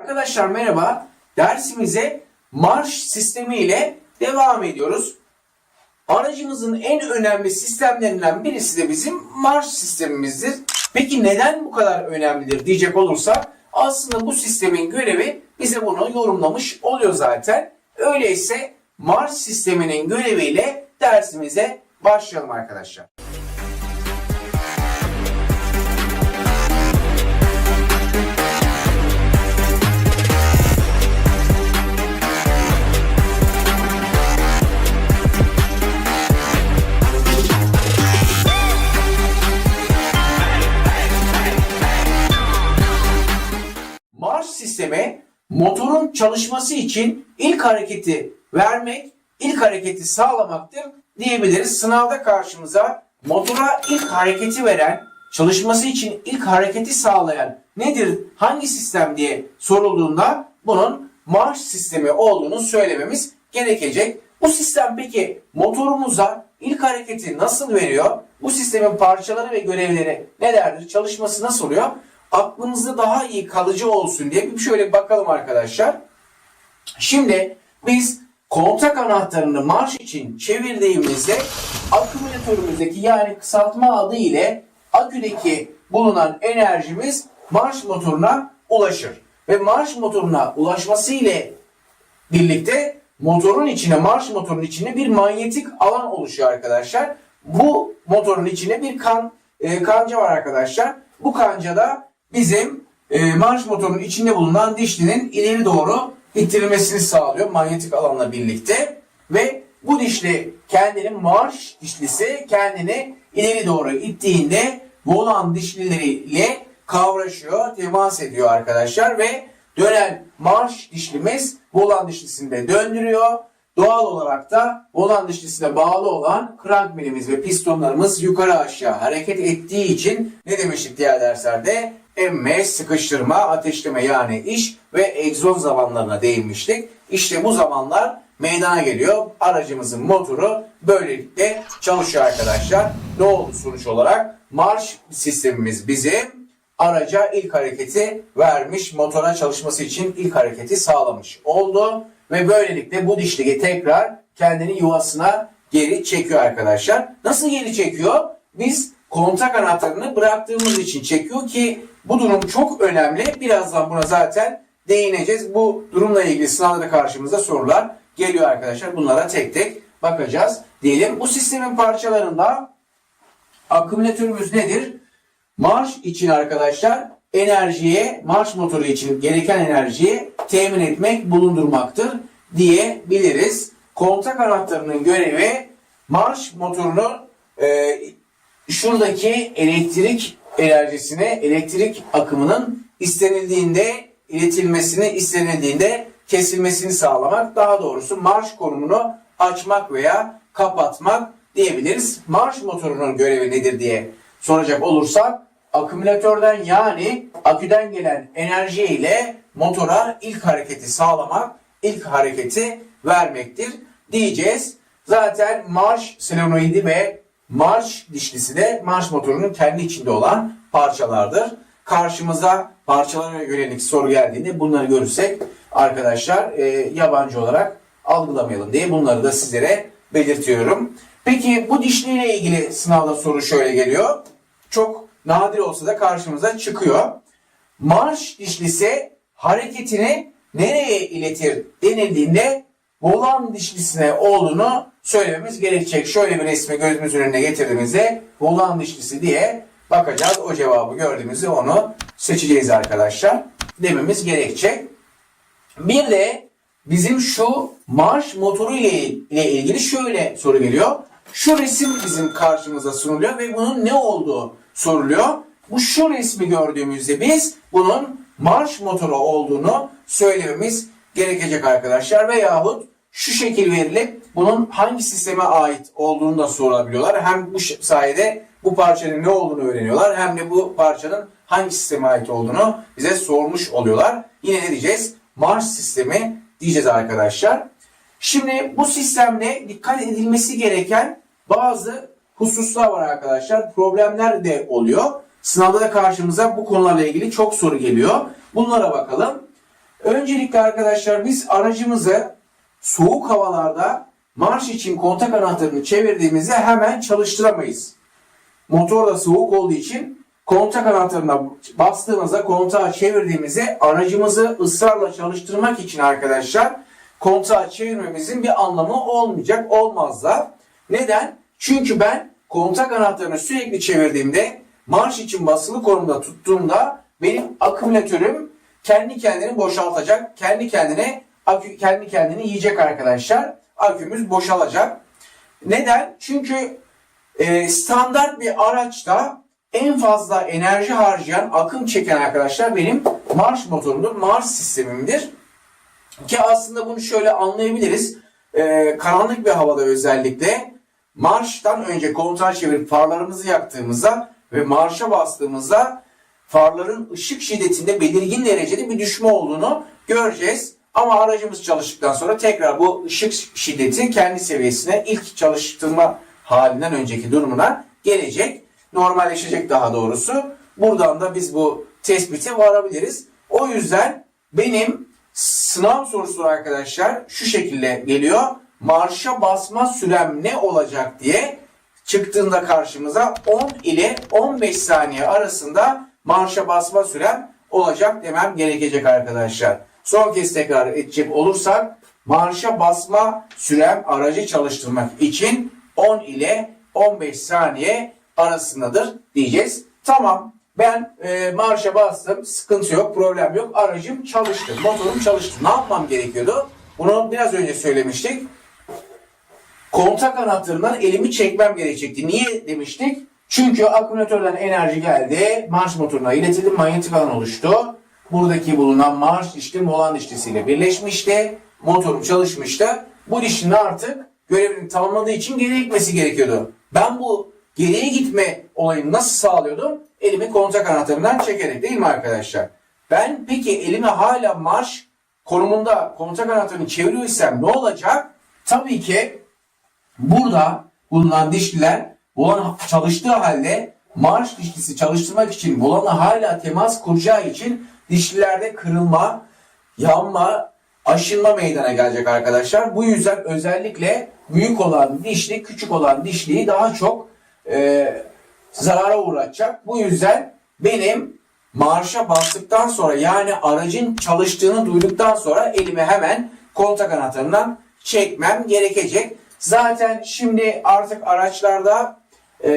Arkadaşlar merhaba. Dersimize marş sistemi ile devam ediyoruz. Aracımızın en önemli sistemlerinden birisi de bizim marş sistemimizdir. Peki neden bu kadar önemlidir diyecek olursak aslında bu sistemin görevi bize bunu yorumlamış oluyor zaten. Öyleyse marş sisteminin göreviyle dersimize başlayalım arkadaşlar. Motorun çalışması için ilk hareketi vermek, ilk hareketi sağlamaktır diyebiliriz. Sınavda karşımıza motora ilk hareketi veren, çalışması için ilk hareketi sağlayan nedir, hangi sistem diye sorulduğunda bunun marş sistemi olduğunu söylememiz gerekecek. Bu sistem peki motorumuza ilk hareketi nasıl veriyor? Bu sistemin parçaları ve görevleri nelerdir? Çalışması nasıl oluyor? Aklımızda daha iyi kalıcı olsun diye bir şöyle bakalım arkadaşlar. Şimdi biz kontak anahtarını marş için çevirdiğimizde akümülatörümüzdeki yani kısaltma adı ile aküdeki bulunan enerjimiz marş motoruna ulaşır. Ve marş motoruna ulaşması ile birlikte motorun içine, marş motorun içine bir manyetik alan oluşuyor arkadaşlar. Bu motorun içine bir kan e, kanca var arkadaşlar. Bu kanca da bizim e, marş motorunun içinde bulunan dişlinin ileri doğru ittirilmesini sağlıyor manyetik alanla birlikte ve bu dişli kendini marş dişlisi kendini ileri doğru ittiğinde volan dişlileriyle kavraşıyor, temas ediyor arkadaşlar ve dönen marş dişlimiz volan dişlisini de döndürüyor. Doğal olarak da volan dişlisine bağlı olan krank milimiz ve pistonlarımız yukarı aşağı hareket ettiği için ne demiştik diğer derslerde? Emme, sıkıştırma, ateşleme yani iş ve egzoz zamanlarına değinmiştik. İşte bu zamanlar meydana geliyor. Aracımızın motoru böylelikle çalışıyor arkadaşlar. Ne oldu sonuç olarak? Marş sistemimiz bizim araca ilk hareketi vermiş, motora çalışması için ilk hareketi sağlamış oldu. Ve böylelikle bu dişli tekrar kendini yuvasına geri çekiyor arkadaşlar. Nasıl geri çekiyor? Biz kontak anahtarını bıraktığımız için çekiyor ki bu durum çok önemli. Birazdan buna zaten değineceğiz. Bu durumla ilgili sınavda da karşımıza sorular geliyor arkadaşlar. Bunlara tek tek bakacağız diyelim. Bu sistemin parçalarında akümülatörümüz nedir? Marş için arkadaşlar enerjiye, marş motoru için gereken enerjiyi temin etmek, bulundurmaktır diyebiliriz. Kontak anahtarının görevi marş motorunu e, şuradaki elektrik enerjisine, elektrik akımının istenildiğinde iletilmesini, istenildiğinde kesilmesini sağlamak. Daha doğrusu marş konumunu açmak veya kapatmak diyebiliriz. Marş motorunun görevi nedir diye soracak olursak akümülatörden yani aküden gelen enerji ile motora ilk hareketi sağlamak, ilk hareketi vermektir diyeceğiz. Zaten marş solenoidi ve marş dişlisi de marş motorunun kendi içinde olan parçalardır. Karşımıza parçalara yönelik soru geldiğinde bunları görürsek arkadaşlar e, yabancı olarak algılamayalım diye bunları da sizlere belirtiyorum. Peki bu dişli ile ilgili sınavda soru şöyle geliyor. Çok nadir olsa da karşımıza çıkıyor. Marş dişlisi hareketini nereye iletir denildiğinde volan dişlisine olduğunu söylememiz gerekecek. Şöyle bir resmi gözümüzün önüne getirdiğimizde volan dişlisi diye bakacağız. O cevabı gördüğümüzde onu seçeceğiz arkadaşlar. Dememiz gerekecek. Bir de bizim şu marş motoru ile ilgili şöyle soru geliyor. Şu resim bizim karşımıza sunuluyor ve bunun ne olduğu soruluyor. Bu şu resmi gördüğümüzde biz bunun marş motoru olduğunu söylememiz gerekecek arkadaşlar. Veyahut şu şekil verilip bunun hangi sisteme ait olduğunu da sorabiliyorlar. Hem bu sayede bu parçanın ne olduğunu öğreniyorlar hem de bu parçanın hangi sisteme ait olduğunu bize sormuş oluyorlar. Yine ne diyeceğiz? Marş sistemi diyeceğiz arkadaşlar. Şimdi bu sistemde dikkat edilmesi gereken bazı hususlar var arkadaşlar. Problemler de oluyor. Sınavda da karşımıza bu konularla ilgili çok soru geliyor. Bunlara bakalım. Öncelikle arkadaşlar biz aracımızı soğuk havalarda marş için kontak anahtarını çevirdiğimizde hemen çalıştıramayız. Motor da soğuk olduğu için kontak anahtarına bastığımızda kontağı çevirdiğimizde aracımızı ısrarla çalıştırmak için arkadaşlar kontağı çevirmemizin bir anlamı olmayacak olmaz da. Neden? Çünkü ben kontak anahtarını sürekli çevirdiğimde marş için basılı konumda tuttuğumda benim akümülatörüm kendi kendini boşaltacak. Kendi kendine akü kendi kendini yiyecek arkadaşlar. Akümüz boşalacak. Neden? Çünkü e, standart bir araçta en fazla enerji harcayan, akım çeken arkadaşlar benim marş motorumdur, marş sistemimdir. Ki aslında bunu şöyle anlayabiliriz. E, karanlık bir havada özellikle marştan önce kontağı çevirip farlarımızı yaktığımızda ve marşa bastığımızda farların ışık şiddetinde belirgin derecede bir düşme olduğunu göreceğiz. Ama aracımız çalıştıktan sonra tekrar bu ışık şiddeti kendi seviyesine ilk çalıştırma halinden önceki durumuna gelecek. Normalleşecek daha doğrusu. Buradan da biz bu tespite varabiliriz. O yüzden benim sınav sorusu arkadaşlar şu şekilde geliyor. Marşa basma sürem ne olacak diye çıktığında karşımıza 10 ile 15 saniye arasında marşa basma sürem olacak demem gerekecek arkadaşlar. Son kez tekrar edecek olursak marşa basma sürem aracı çalıştırmak için 10 ile 15 saniye arasındadır diyeceğiz. Tamam ben e, marşa bastım sıkıntı yok problem yok aracım çalıştı motorum çalıştı ne yapmam gerekiyordu? Bunu biraz önce söylemiştik. Kontak anahtarından elimi çekmem gerekecekti. Niye demiştik? Çünkü akümülatörden enerji geldi. Marş motoruna iletildi. Manyetik alan oluştu. Buradaki bulunan marş dişli molan dişlisiyle birleşmişti. Motorum çalışmıştı. Bu dişlinin artık görevini tamamladığı için geriye gitmesi gerekiyordu. Ben bu geriye gitme olayını nasıl sağlıyordum? Elimi kontak anahtarından çekerek değil mi arkadaşlar? Ben peki elimi hala marş konumunda kontak anahtarını çeviriyorsam ne olacak? Tabii ki burada bulunan dişliler volan çalıştığı halde marş dişlisi çalıştırmak için volana hala temas kuracağı için dişlilerde kırılma, yanma, aşınma meydana gelecek arkadaşlar. Bu yüzden özellikle büyük olan dişli küçük olan dişliyi daha çok e, zarara uğratacak. Bu yüzden benim marşa bastıktan sonra yani aracın çalıştığını duyduktan sonra elimi hemen kontak anahtarından çekmem gerekecek. Zaten şimdi artık araçlarda e,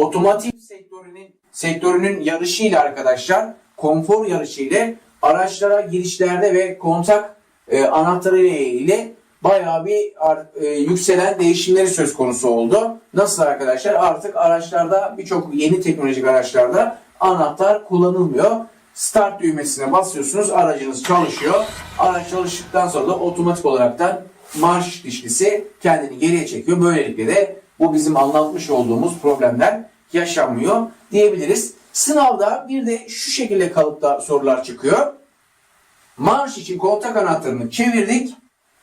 otomotiv sektörünün sektörünün yarışıyla arkadaşlar konfor yarışıyla araçlara girişlerde ve kontak e, anahtarı ile bayağı bir e, yükselen değişimleri söz konusu oldu. Nasıl arkadaşlar? Artık araçlarda birçok yeni teknolojik araçlarda anahtar kullanılmıyor. Start düğmesine basıyorsunuz, aracınız çalışıyor. Araç çalıştıktan sonra da otomatik olaraktan marş dişlisi kendini geriye çekiyor. Böylelikle de bu bizim anlatmış olduğumuz problemler yaşanmıyor diyebiliriz. Sınavda bir de şu şekilde kalıpta sorular çıkıyor. Marş için kontak anahtarını çevirdik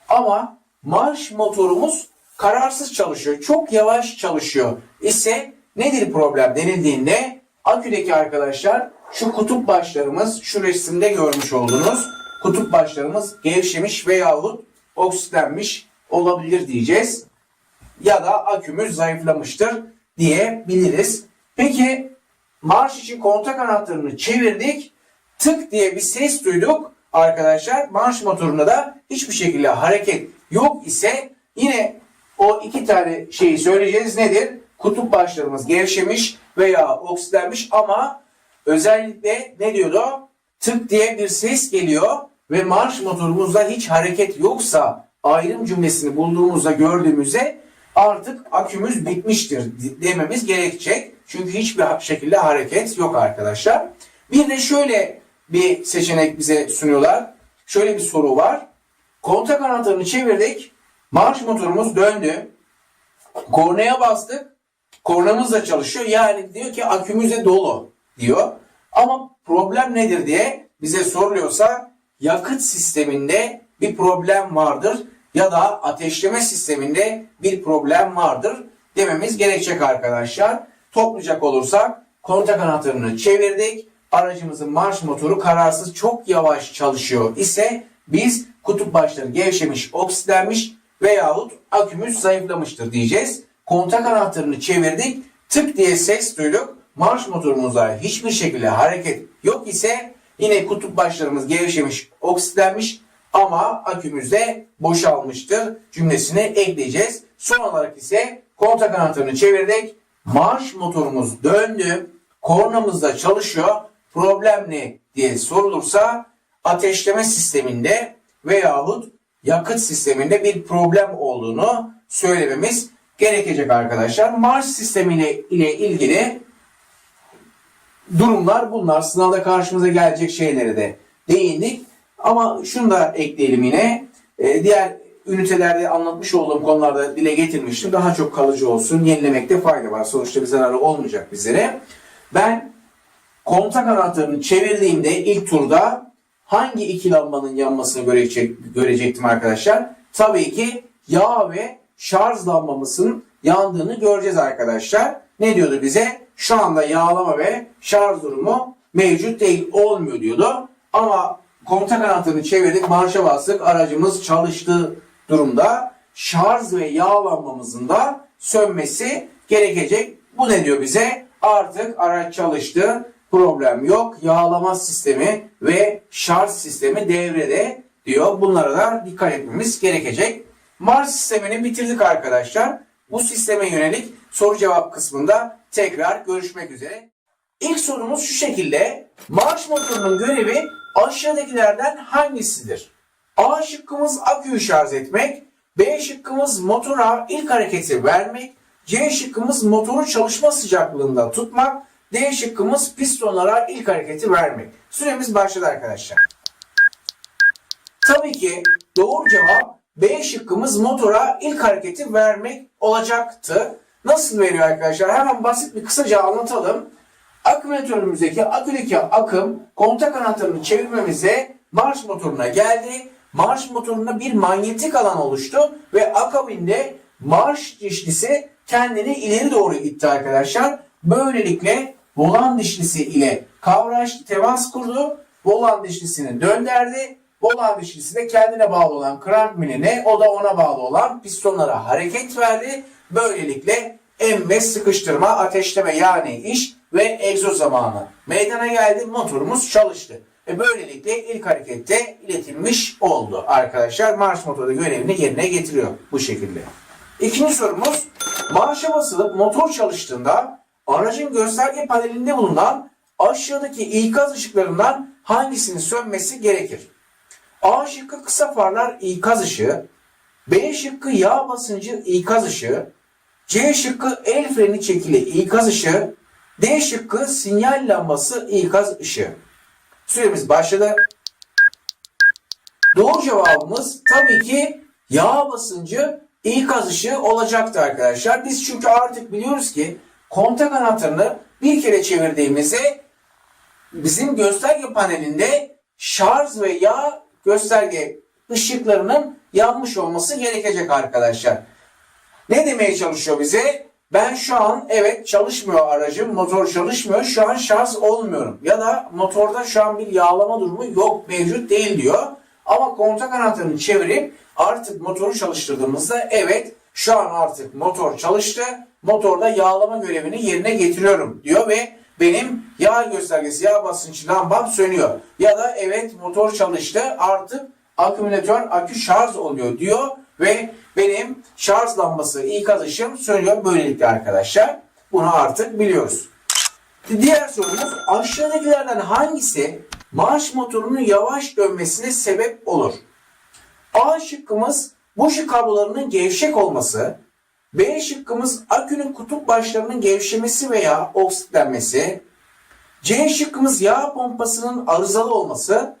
ama marş motorumuz kararsız çalışıyor. Çok yavaş çalışıyor. İse nedir problem denildiğinde aküdeki arkadaşlar şu kutup başlarımız şu resimde görmüş olduğunuz kutup başlarımız gevşemiş veyahut oksitlenmiş olabilir diyeceğiz. Ya da akümüz zayıflamıştır diyebiliriz. Peki marş için kontak anahtarını çevirdik. Tık diye bir ses duyduk. Arkadaşlar marş motorunda da hiçbir şekilde hareket yok ise yine o iki tane şeyi söyleyeceğiz. Nedir? Kutup başlarımız gevşemiş veya oksitlenmiş ama özellikle ne diyordu? Tık diye bir ses geliyor ve marş motorumuzda hiç hareket yoksa ayrım cümlesini bulduğumuzda gördüğümüzde artık akümüz bitmiştir dememiz gerekecek. Çünkü hiçbir şekilde hareket yok arkadaşlar. Bir de şöyle bir seçenek bize sunuyorlar. Şöyle bir soru var. Kontak anahtarını çevirdik. Marş motorumuz döndü. Kornaya bastık. Kornamız da çalışıyor. Yani diyor ki akümüz de dolu diyor. Ama problem nedir diye bize soruluyorsa yakıt sisteminde bir problem vardır ya da ateşleme sisteminde bir problem vardır dememiz gerekecek arkadaşlar. Toplayacak olursak kontak anahtarını çevirdik. aracımızın marş motoru kararsız çok yavaş çalışıyor ise biz kutup başları gevşemiş, oksitlenmiş veyahut akümüz zayıflamıştır diyeceğiz. Kontak anahtarını çevirdik. Tık diye ses duyduk. Marş motorumuzda hiçbir şekilde hareket yok ise yine kutup başlarımız gevşemiş, oksitlenmiş ama akümüzde boşalmıştır cümlesini ekleyeceğiz. Son olarak ise kontak anahtarını çevirdik. Marş motorumuz döndü. Kornamız da çalışıyor. Problem ne diye sorulursa ateşleme sisteminde veyahut yakıt sisteminde bir problem olduğunu söylememiz gerekecek arkadaşlar. Marş sistemiyle ile ilgili durumlar bunlar. Sınavda karşımıza gelecek şeylere de değindik. Ama şunu da ekleyelim yine. Ee, diğer ünitelerde anlatmış olduğum konularda dile getirmiştim. Daha çok kalıcı olsun. Yenilemekte fayda var. Sonuçta bir zararı olmayacak bizlere. Ben kontak anahtarını çevirdiğimde ilk turda hangi iki lambanın yanmasını görecek, görecektim arkadaşlar? Tabii ki yağ ve şarj lambamızın yandığını göreceğiz arkadaşlar. Ne diyordu bize? Şu anda yağlama ve şarj durumu mevcut değil, olmuyor diyordu. Ama kontak anahtarını çevirdik, marşa bastık, aracımız çalıştığı durumda şarj ve yağlanmamızın da sönmesi gerekecek. Bu ne diyor bize? Artık araç çalıştı, problem yok. Yağlama sistemi ve şarj sistemi devrede diyor. Bunlara da dikkat etmemiz gerekecek. Mars sistemini bitirdik arkadaşlar. Bu sisteme yönelik soru cevap kısmında tekrar görüşmek üzere. İlk sorumuz şu şekilde. Marş motorunun görevi aşağıdakilerden hangisidir? A şıkkımız aküyü şarj etmek. B şıkkımız motora ilk hareketi vermek. C şıkkımız motoru çalışma sıcaklığında tutmak. D şıkkımız pistonlara ilk hareketi vermek. Süremiz başladı arkadaşlar. Tabii ki doğru cevap B şıkkımız motora ilk hareketi vermek olacaktı. Nasıl veriyor arkadaşlar? Hemen basit bir kısaca anlatalım. Akümülatörümüzdeki aküdeki akım kontak anahtarını çevirmemize marş motoruna geldi. Marş motorunda bir manyetik alan oluştu ve akabinde marş dişlisi kendini ileri doğru itti arkadaşlar. Böylelikle volan dişlisi ile kavraç temas kurdu. Volan dişlisini dönderdi. Volan dişlisi de kendine bağlı olan krank miline o da ona bağlı olan pistonlara hareket verdi. Böylelikle emme sıkıştırma, ateşleme yani iş ve egzoz zamanı meydana geldi. Motorumuz çalıştı. Ve böylelikle ilk harekette iletilmiş oldu. Arkadaşlar marş motoru görevini yerine getiriyor bu şekilde. İkinci sorumuz marşa basılıp motor çalıştığında aracın gösterge panelinde bulunan aşağıdaki ikaz ışıklarından hangisinin sönmesi gerekir? A şıkkı kısa farlar ikaz ışığı, B şıkkı yağ basıncı ikaz ışığı, C şıkkı el freni çekili ikaz ışığı, D şıkkı sinyal lambası ikaz ışığı. Süremiz başladı. Doğru cevabımız tabii ki yağ basıncı ikaz ışığı olacaktı arkadaşlar. Biz çünkü artık biliyoruz ki kontak anahtarını bir kere çevirdiğimizde bizim gösterge panelinde şarj ve yağ gösterge ışıklarının yanmış olması gerekecek arkadaşlar. Ne demeye çalışıyor bize? Ben şu an evet çalışmıyor aracım, motor çalışmıyor, şu an şarj olmuyorum. Ya da motorda şu an bir yağlama durumu yok, mevcut değil diyor. Ama kontak anahtarını çevirip artık motoru çalıştırdığımızda evet şu an artık motor çalıştı, motorda yağlama görevini yerine getiriyorum diyor ve benim yağ göstergesi, yağ basıncı lambam sönüyor. Ya da evet motor çalıştı artık akümülatör akü şarj oluyor diyor ve benim şarj lambası ikaz ışığım sönüyor böylelikle arkadaşlar. Bunu artık biliyoruz. Diğer sorumuz aşağıdakilerden hangisi marş motorunun yavaş dönmesine sebep olur? A şıkkımız buji kablolarının gevşek olması, B şıkkımız akünün kutup başlarının gevşemesi veya oksitlenmesi, C şıkkımız yağ pompasının arızalı olması,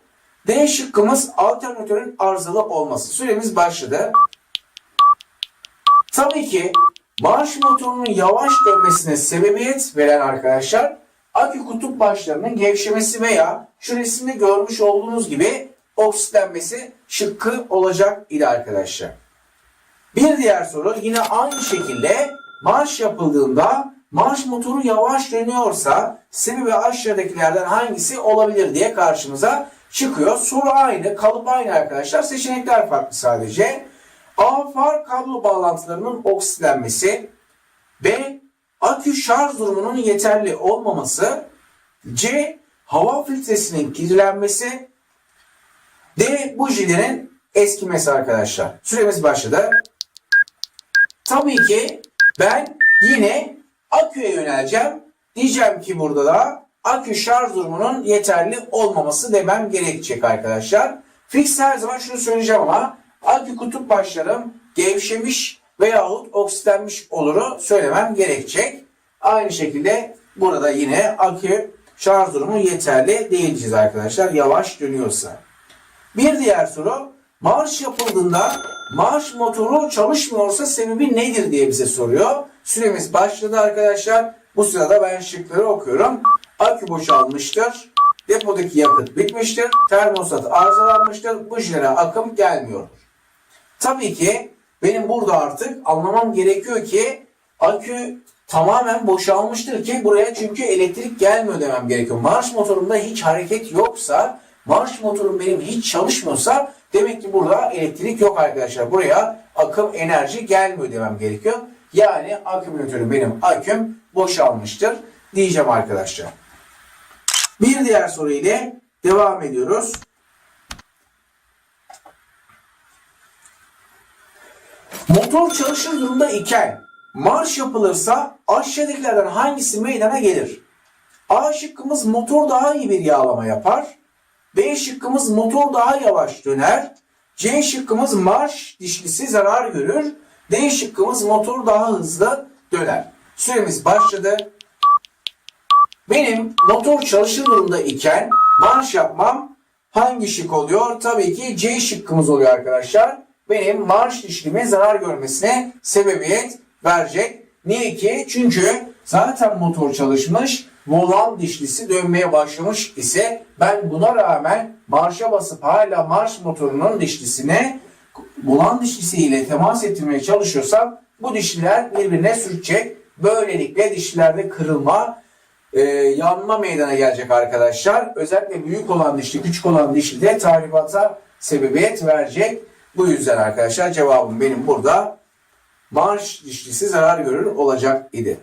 D şıkkımız alternatörün arızalı olması. Süremiz başladı. Tabii ki marş motorunun yavaş dönmesine sebebiyet veren arkadaşlar akü kutup başlarının gevşemesi veya şu resimde görmüş olduğunuz gibi oksitlenmesi şıkkı olacak idi arkadaşlar. Bir diğer soru yine aynı şekilde marş yapıldığında marş motoru yavaş dönüyorsa sebebi aşağıdakilerden hangisi olabilir diye karşımıza çıkıyor. Soru aynı, kalıp aynı arkadaşlar. Seçenekler farklı sadece. A. Far kablo bağlantılarının oksitlenmesi. B. Akü şarj durumunun yeterli olmaması. C. Hava filtresinin kirlenmesi. D. Bujilerin eskimesi arkadaşlar. Süremiz başladı. Tabii ki ben yine aküye yöneleceğim. Diyeceğim ki burada da akü şarj durumunun yeterli olmaması demem gerekecek arkadaşlar. Fix her zaman şunu söyleyeceğim ama akü kutup başlarım gevşemiş veyahut oksitlenmiş oluru söylemem gerekecek. Aynı şekilde burada yine akü şarj durumu yeterli değil diyeceğiz arkadaşlar yavaş dönüyorsa. Bir diğer soru marş yapıldığında marş motoru çalışmıyorsa sebebi nedir diye bize soruyor. Süremiz başladı arkadaşlar. Bu sırada ben şıkları okuyorum. Akü boşalmıştır. Depodaki yakıt bitmiştir. Termostat arızalanmıştır. Bujilere akım gelmiyordur. Tabii ki benim burada artık anlamam gerekiyor ki akü tamamen boşalmıştır ki buraya çünkü elektrik gelmiyor demem gerekiyor. Marş motorunda hiç hareket yoksa, marş motorum benim hiç çalışmıyorsa demek ki burada elektrik yok arkadaşlar. Buraya akım enerji gelmiyor demem gerekiyor. Yani akümülatörüm benim aküm boşalmıştır diyeceğim arkadaşlar. Bir diğer soru ile devam ediyoruz. Motor çalışır durumda iken marş yapılırsa aşağıdakilerden hangisi meydana gelir? A şıkkımız motor daha iyi bir yağlama yapar. B şıkkımız motor daha yavaş döner. C şıkkımız marş dişlisi zarar görür. D şıkkımız motor daha hızlı döner. Süremiz başladı. Benim motor çalışır durumda iken marş yapmam hangi şık oluyor? Tabii ki C şıkkımız oluyor arkadaşlar. Benim marş dişlime zarar görmesine sebebiyet verecek. Niye ki? Çünkü zaten motor çalışmış, volan dişlisi dönmeye başlamış ise ben buna rağmen marşa basıp hala marş motorunun dişlisine volan dişlisiyle temas ettirmeye çalışıyorsam bu dişliler birbirine sürtecek. Böylelikle dişlilerde kırılma, e, yanma meydana gelecek arkadaşlar. Özellikle büyük olan dişli, küçük olan dişli de tahribata sebebiyet verecek. Bu yüzden arkadaşlar cevabım benim burada marş dişlisi zarar görür olacak idi.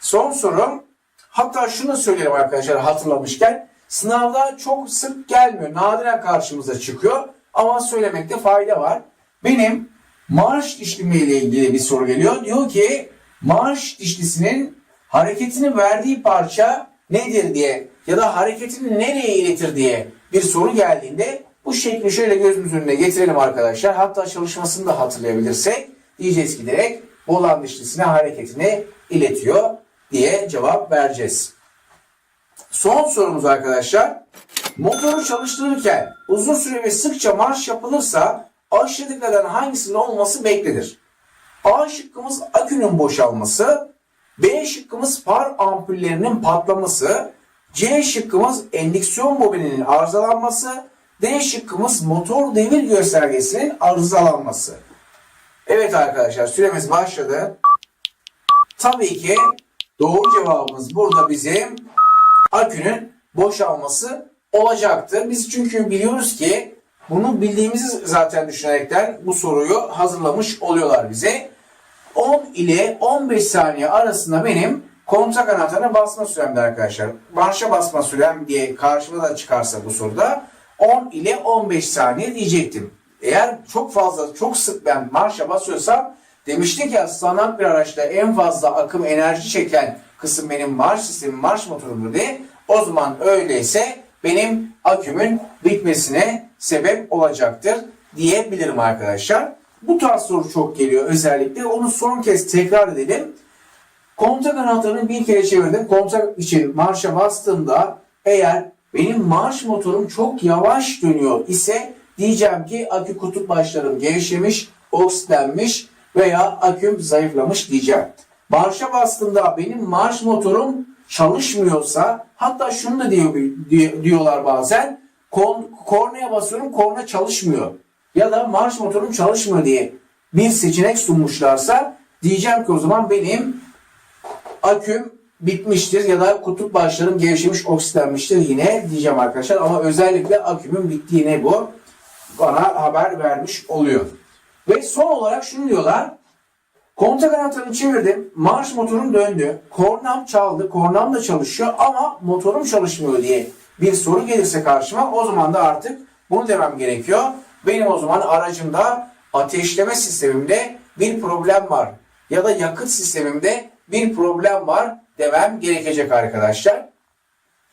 Son sorum hatta şunu söyleyelim arkadaşlar hatırlamışken sınavda çok sık gelmiyor. Nadiren karşımıza çıkıyor ama söylemekte fayda var. Benim marş dişlimi ile ilgili bir soru geliyor. Diyor ki marş dişlisinin hareketini verdiği parça nedir diye ya da hareketini nereye iletir diye bir soru geldiğinde bu şekli şöyle gözümüzün önüne getirelim arkadaşlar. Hatta çalışmasını da hatırlayabilirsek diyeceğiz ki direkt volan dişlisine hareketini iletiyor diye cevap vereceğiz. Son sorumuz arkadaşlar. Motoru çalıştırırken uzun süre ve sıkça marş yapılırsa aşağıdakilerden hangisinin olması beklenir? A şıkkımız akünün boşalması, B şıkkımız far ampullerinin patlaması, C şıkkımız endüksiyon bobininin arızalanması, D şıkkımız motor devir göstergesinin arızalanması. Evet arkadaşlar süremiz başladı. Tabii ki doğru cevabımız burada bizim akünün boşalması olacaktı. Biz çünkü biliyoruz ki bunu bildiğimizi zaten düşünerekten bu soruyu hazırlamış oluyorlar bize. 10 ile 15 saniye arasında benim kontak anahtarına basma süremdi arkadaşlar. Marşa basma sürem diye karşıma da çıkarsa bu soruda 10 ile 15 saniye diyecektim. Eğer çok fazla, çok sık ben marşa basıyorsam demiştik ya standart bir araçta en fazla akım enerji çeken kısım benim marş sistemim, marş motorumdur diye. O zaman öyleyse benim akümün bitmesine sebep olacaktır diyebilirim arkadaşlar. Bu tarz soru çok geliyor özellikle. Onu son kez tekrar edelim. Kontak anahtarını bir kere çevirdim. Kontak için marşa bastığımda eğer benim marş motorum çok yavaş dönüyor ise diyeceğim ki akü kutup başlarım gevşemiş, oksitlenmiş veya aküm zayıflamış diyeceğim. Marşa bastığımda benim marş motorum çalışmıyorsa hatta şunu da diyor, diyorlar bazen kon, kornaya basıyorum korna çalışmıyor ya da marş motorum çalışmıyor diye bir seçenek sunmuşlarsa diyeceğim ki o zaman benim aküm bitmiştir ya da kutup başlarım gevşemiş oksitlenmiştir yine diyeceğim arkadaşlar. Ama özellikle akümün bittiğine bu bana haber vermiş oluyor. Ve son olarak şunu diyorlar. Kontak anahtarını çevirdim. Marş motorum döndü. Kornam çaldı. Kornam da çalışıyor ama motorum çalışmıyor diye bir soru gelirse karşıma o zaman da artık bunu demem gerekiyor. Benim o zaman aracımda ateşleme sistemimde bir problem var. Ya da yakıt sistemimde bir problem var demem gerekecek arkadaşlar.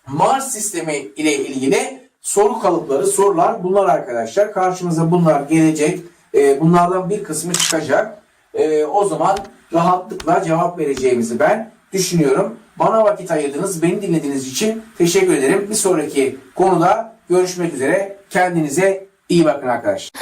Mars sistemi ile ilgili soru kalıpları, sorular bunlar arkadaşlar. Karşımıza bunlar gelecek. Ee, bunlardan bir kısmı çıkacak. Ee, o zaman rahatlıkla cevap vereceğimizi ben düşünüyorum. Bana vakit ayırdınız, beni dinlediğiniz için teşekkür ederim. Bir sonraki konuda görüşmek üzere. Kendinize iyi bakın arkadaşlar.